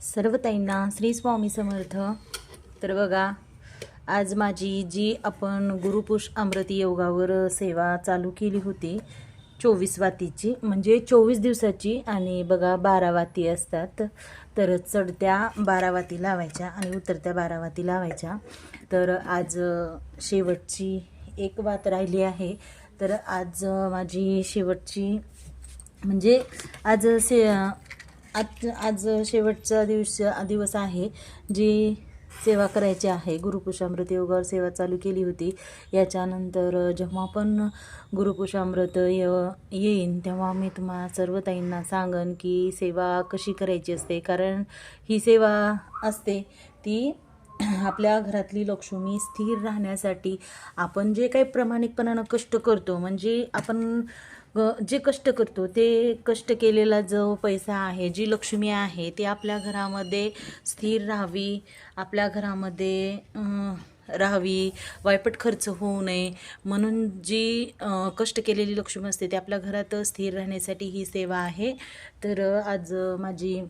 सर्व ताईंना श्री स्वामी समर्थ. तर बघा आज माझी जी आपण गुरुपुष अमृती योगावर सेवा चालू केली होती चोवीस वातीची म्हणजे चोवीस दिवसाची आणि बघा बारा वाती असतात. तर चढत्या बारा वाती लावायच्या आणि उतरत्या बारा वाती लावायच्या. तर आज शेवटची एक वात राहिली आहे. तर आज माझी शेवटची म्हणजे आज से आज आज शेवटचा दिवस दिवस आहे जी सेवा करायची आहे. गुरुपुषामृत योगावर सेवा चालू केली होती. याच्यानंतर जेव्हा पण गुरुपुषामृत य येईन तेव्हा मी तुम्हा सर्व ताईंना सांगन की सेवा कशी करायची असते. कारण ही सेवा असते ती आपल्या घरातली लक्ष्मी स्थिर राहण्यासाठी आपण जे काही प्रामाणिकपणानं कष्ट करतो म्हणजे आपण जे कष्ट करतो ते कष्ट केलेला जो पैसा आहे जी लक्ष्मी आहे ती आपल्या घरामध्ये स्थिर राहावी आपल्या घरामध्ये राहावी वायपट खर्च होऊ नये. म्हणून जी कष्ट केलेली लक्ष्मी असते ती आपल्या घरात स्थिर राहण्यासाठी ही सेवा आहे. तर आज माझी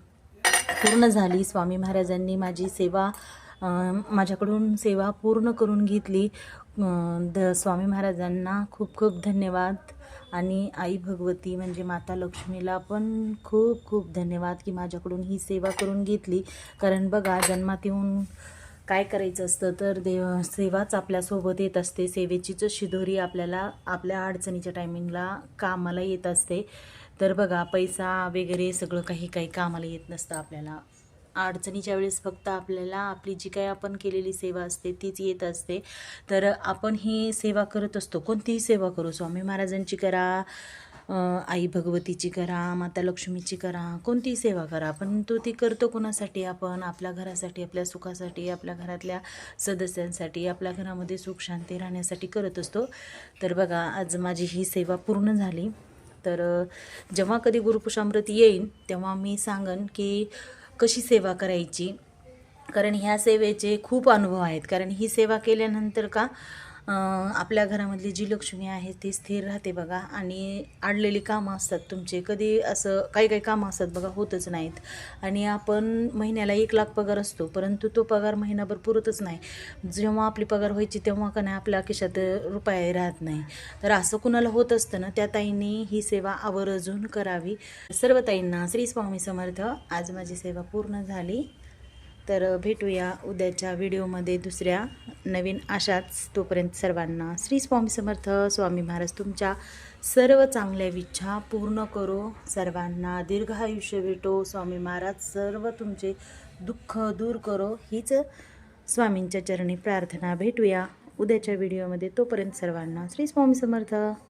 पूर्ण झाली. स्वामी महाराजांनी माझी सेवा माझ्याकडून सेवा पूर्ण करून घेतली. द स्वामी महाराजांना खूप खूप धन्यवाद. आणि आई भगवती म्हणजे माता लक्ष्मीला पण खूप खूप धन्यवाद की माझ्याकडून ही सेवा करून घेतली. कारण बघा जन्मात येऊन काय करायचं असतं तर देव सेवाच आपल्यासोबत येत असते. सेवेचीच शिदोरी आपल्याला आपल्या अडचणीच्या टायमिंगला कामाला येत असते. तर बघा पैसा वगैरे सगळं काही काही कामाला येत नसतं आपल्याला. अडचणीच्या वेळेस फक्त आपल्याला आपली जी काही आपण केलेली सेवा असते तीच येत असते. तर आपण ही सेवा करत असतो. कोणतीही सेवा करू स्वामी महाराजांची करा आई भगवतीची करा माता लक्ष्मीची करा कोणतीही सेवा करा. पण तो ती करतो कोणासाठी? आपण आपल्या घरासाठी आपल्या सुखासाठी आपल्या घरातल्या सदस्यांसाठी आपल्या घरामध्ये सुख शांती राहण्यासाठी करत असतो. तर बघा आज माझी ही सेवा पूर्ण झाली. तर जेव्हा कधी गुरुपुषामृत येईन तेव्हा मी सांगन की कशी सेवा करायची? कारण ह्या सेवेचे खूप अनुभव आहेत. कारण ही सेवा केल्यानंतर का आपल्या घरामधली जी लक्ष्मी आहे ती स्थिर राहते बघा. आणि अडलेली कामं असतात तुमचे. कधी असं काही काही कामं असतात बघा होतच नाहीत. आणि आपण महिन्याला एक लाख पगार असतो परंतु तो पगार महिनाभर पुरतच नाही. जेव्हा आपली पगार व्हायची तेव्हा का नाही आपल्या खिशात रुपये राहत नाही. तर असं कुणाला होत असतं ना त्या ताईंनी ही सेवा आवर्जून करावी. सर्व ताईंना श्री स्वामी समर्थ. आज माझी सेवा पूर्ण झाली. तर भेटूया उद्याच्या व्हिडिओमध्ये दुसऱ्या नवीन आशाच. तोपर्यंत सर्वांना श्री स्वामी समर्थ. स्वामी महाराज तुमच्या सर्व चांगल्या इच्छा पूर्ण करो. सर्वांना दीर्घ आयुष्य भेटो. स्वामी महाराज सर्व तुमचे दुःख दूर करो. हीच स्वामींच्या चरणी प्रार्थना. भेटूया उद्याच्या व्हिडिओमध्ये. तोपर्यंत सर्वांना श्री स्वामी समर्थ.